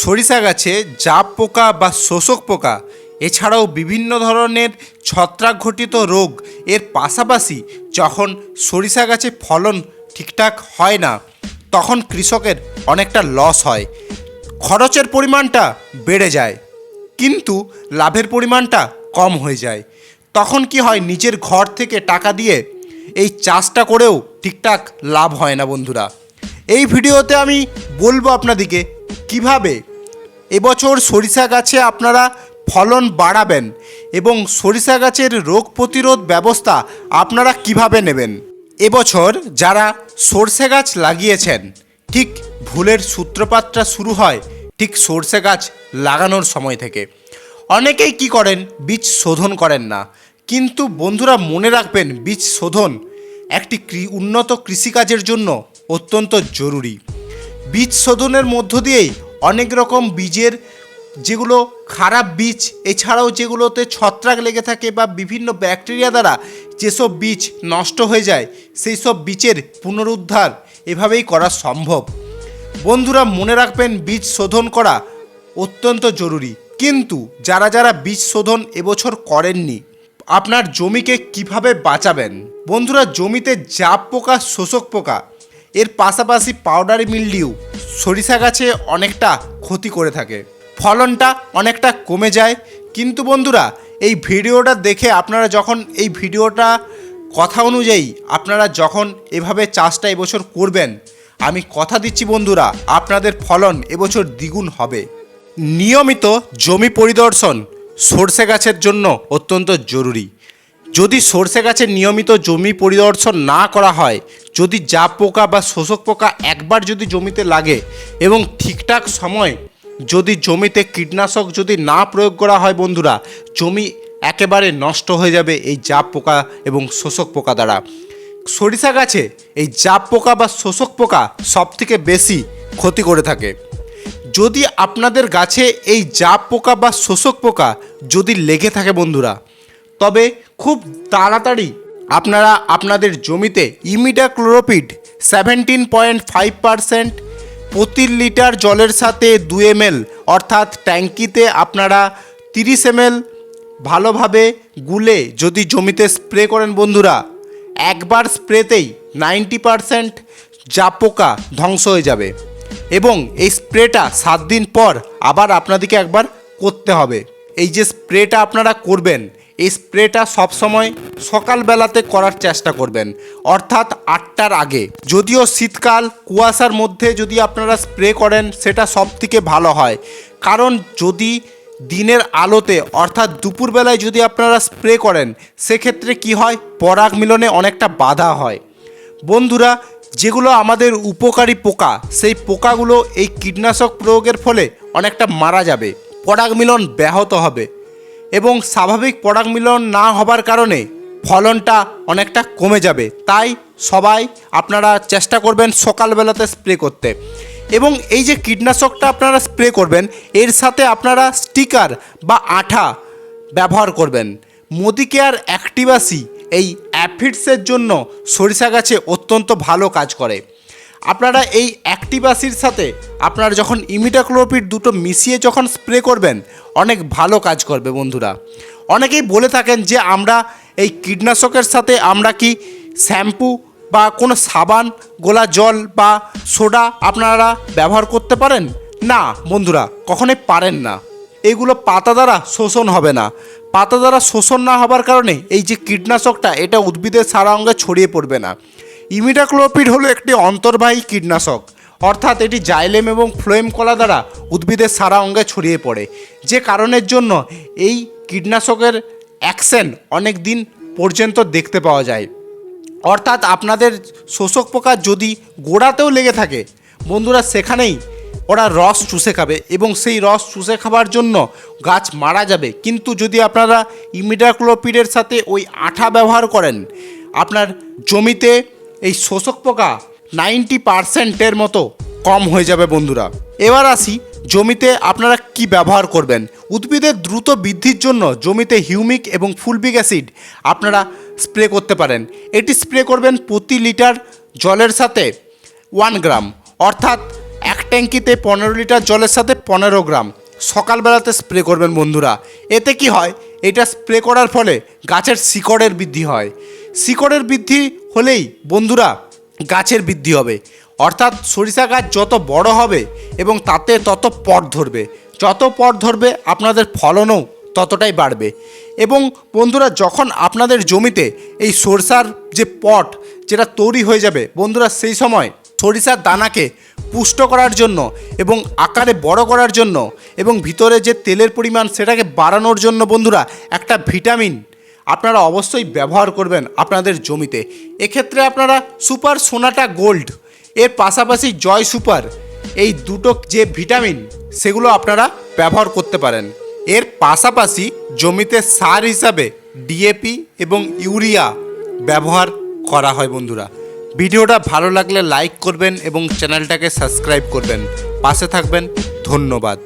সরিষা গাছে জাপ পোকা বা শোষক পোকা, এছাড়াও বিভিন্ন ধরনের ছত্রাক ঘটিত রোগ। এর পাশাপাশি যখন সরিষা গাছে ফলন ঠিকঠাক হয় না, তখন কৃষকের অনেকটা লস হয়। খরচের পরিমাণটা বেড়ে যায়, কিন্তু লাভের পরিমাণটা কম হয়ে যায়। তখন কি হয়, নিজের ঘর থেকে টাকা দিয়ে এই চাষটা করেও ঠিকঠাক লাভ হয় না বন্ধুরা। এই ভিডিওতে আমি বলব আপনাদিকে কীভাবে এবছর সরিষা গাছে আপনারা ফলন বাড়াবেন এবং সরিষা গাছের রোগ প্রতিরোধ ব্যবস্থা আপনারা কীভাবে নেবেন? এবছর যারা সর্ষে গাছ লাগিয়েছেন, ঠিক ভুলের সূত্রপাতটা শুরু হয় ঠিক সর্ষে গাছ লাগানোর সময় থেকে। অনেকেই কি করেন? বীজ শোধন করেন না। কিন্তু বন্ধুরা মনে রাখবেন, বীজ শোধন একটি উন্নত কৃষিকাজের জন্য অত্যন্ত জরুরি। বীজ শোধনের মধ্য দিয়েই অনেক রকম বীজের যেগুলো খারাপ বীজ, এছাড়াও যেগুলোতে ছত্রাক লেগে থাকে বা বিভিন্ন ব্যাকটেরিয়া দ্বারা যেসব বীজ নষ্ট হয়ে যায়, সেই সব বীজের পুনরুদ্ধার এভাবেই করা সম্ভব। বন্ধুরা, মনে রাখবেন বীজ শোধন করা অত্যন্ত জরুরি। কিন্তু যারা যারা বীজ শোধন এবছর করেননি, আপনার জমিকে কীভাবে বাঁচাবেন? বন্ধুরা, জমিতে জাপ পোকা, শোষক পোকা এর পাশাপাশি পাউডারি মিলডিউ সরিষা গাছে অনেকটা ক্ষতি করে থাকে। ফলনটা অনেকটা কমে যায়। কিন্তু বন্ধুরা, এই ভিডিওটা দেখে আপনারা যখন এই ভিডিওটা কথা অনুযায়ী আপনারা যখন এভাবে চাষটা এবছর করবেন, আমি কথা দিচ্ছি বন্ধুরা, আপনাদের ফলন এবছর দ্বিগুণ হবে। নিয়মিত জমি পরিদর্শন সর্ষে গাছের জন্য অত্যন্ত জরুরি। যদি সর্ষে গাছের নিয়মিত জমি পরিদর্শন না করা হয়, যদি জাপ পোকা বা শোষক পোকা একবার যদি জমিতে লাগে এবং ঠিকঠাক সময় যদি জমিতে কীটনাশক যদি না প্রয়োগ করা হয় বন্ধুরা, জমি একেবারে নষ্ট হয়ে যাবে এই জাপ পোকা এবং শোষক পোকা দ্বারা। সরিষা গাছে এই জাপ পোকা বা শোষক পোকা সবথেকে বেশি ক্ষতি করে থাকে। যদি আপনাদের গাছে এই জাপ পোকা বা শোষক পোকা যদি লেগে থাকে বন্ধুরা তবে খুব তাড়াতাড়ি আপনারা আপনাদের জমিতে imidacloprid seventeen point five percent প্রতি লিটার জলের সাথে দু এমএল অর্থাৎ ট্যাঙ্কিতে আপনারা তিরিশ এমএল ভালোভাবে গুলে যদি জমিতে স্প্রে করেন বন্ধুরা, একবার স্প্রেতেই নাইনটি পারসেন্ট যা পোকা ধ্বংস হয়ে যাবে এবং এই স্প্রেটা সাত দিন পর আবার আপনাদেরকে একবার করতে হবে। এই যে স্প্রেটা আপনারা করবেন এই স্প্রেটা সবসময় সকালবেলাতে করার চেষ্টা করবেন। অর্থাৎ আটটার আগে। যদিও শীতকাল, কুয়াশার মধ্যে যদি আপনারা স্প্রে করেন, সেটা সব থেকে ভালো হয়। কারণ যদি দিনের আলোতে, অর্থাৎ দুপুরবেলায় যদি আপনারা স্প্রে করেন, সেক্ষেত্রে কি হয়? পরাগ মিলনে অনেকটা বাধা হয়। বন্ধুরা, যেগুলো আমাদের উপকারী পোকা, সেই পোকাগুলো এই কীটনাশক প্রয়োগের ফলে অনেকটা মারা যাবে। পরাগ মিলন ব্যাহত হবে। এবং স্বাভাবিক পরাগ মিলন না হবার কারণে ফলনটা অনেকটা কমে যাবে। তাই সবাই আপনারা চেষ্টা করবেন সকালবেলাতে স্প্রে করতে। এবং এই যে কীটনাশকটা আপনারা স্প্রে করবেন, এর সাথে আপনারা স্টিকার বা আঠা ব্যবহার করবেন। মোদি কেয়ার অ্যাক্টিভাসি এই অ্যাফিডসের জন্য সরিষা গাছে অত্যন্ত ভালো কাজ করে। আপনারা এই অ্যাক্টিভাসির সাথে আপনারা যখন ইমিডাক্লোপিড দুটো মিশিয়ে যখন স্প্রে করবেন, অনেক ভালো কাজ করবে বন্ধুরা। অনেকেই বলে থাকেন যে আমরা এই কীটনাশকের সাথে আমরা কি শ্যাম্পু বা কোনো সাবান, গোলা জল বা সোডা আপনারা ব্যবহার করতে পারেন? না বন্ধুরা, কখনোই পারেন না। এগুলো পাতা দ্বারা শোষণ হবে না। পাতা দ্বারা শোষণ না হবার কারণে এই যে কীটনাশকটা, এটা উদ্ভিদের সারা অঙ্গে ছড়িয়ে পড়বে না। ইমিডাক্লোপিড হলো একটি অন্তর্বাহী কীটনাশক। অর্থাৎ এটি জাইলেম এবং ফ্লোয়েম কলা দ্বারা উদ্ভিদের সারা অঙ্গে ছড়িয়ে পড়ে। যে কারণের জন্য এই কীটনাশকের অ্যাকশন অনেক দিন পর্যন্ত দেখতে পাওয়া যায়। অর্থাৎ আপনাদের শোষক পোকা যদি গোড়াতেও লেগে থাকে, বন্ধুরা সেখানেই ওরা রস চুষে খাবে এবং সেই রস চুষে খাবার জন্য গাছ মারা যাবে। কিন্তু যদি আপনারা ইমিডাক্লোপিডের সাথে ওই আঠা ব্যবহার করেন, আপনার জমিতে এই শোষক পোকা নাইনটি পারসেন্টের মতো কম হয়ে যাবে বন্ধুরা। এবার আসি জমিতে আপনারা কি ব্যবহার করবেন। উদ্ভিদের দ্রুত বৃদ্ধির জন্য জমিতে হিউমিক এবং ফুলবিক অ্যাসিড আপনারা স্প্রে করতে পারেন। এটি স্প্রে করবেন প্রতি লিটার জলের সাথে ওয়ান গ্রাম, অর্থাৎ এক ট্যাঙ্কিতে পনেরো লিটার জলের সাথে পনেরো গ্রাম। সকালবেলাতে স্প্রে করবেন বন্ধুরা। এতে কি হয়? এটা স্প্রে করার ফলে গাছের শিকড়ের বৃদ্ধি হয়। শিকড়ের বৃদ্ধি হলেই বন্ধুরা গাছের বৃদ্ধি হবে। অর্থাৎ সরিষা গাছ যত বড় হবে এবং তাতে তত পট ধরবে। যত পট ধরবে, আপনাদের ফলনও ততটাই বাড়বে। এবং বন্ধুরা, যখন আপনাদের জমিতে এই সরষার যে পট যেটা তৈরি হয়ে যাবে, বন্ধুরা, সেই সময় সরিষার দানাকে পুষ্ট করার জন্য এবং আকারে বড় করার জন্য এবং ভিতরে যে তেলের পরিমাণ সেটাকে বাড়ানোর জন্য বন্ধুরা একটা ভিটামিন আপনারা অবশ্যই ব্যবহার করবেন আপনাদের জমিতে। এক্ষেত্রে আপনারা সুপার সোনাটা গোল্ড, এর পাশাপাশি জয় সুপার, এই দুটো যে ভিটামিন, সেগুলো আপনারা ব্যবহার করতে পারেন। এর পাশাপাশি জমিতে সার হিসাবে ডিএপি এবং ইউরিয়া ব্যবহার করা হয় বন্ধুরা। ভিডিওটা ভালো লাগলে লাইক করবেন এবং চ্যানেলটাকে সাবস্ক্রাইব করবেন। পাশে থাকবেন, ধন্যবাদ।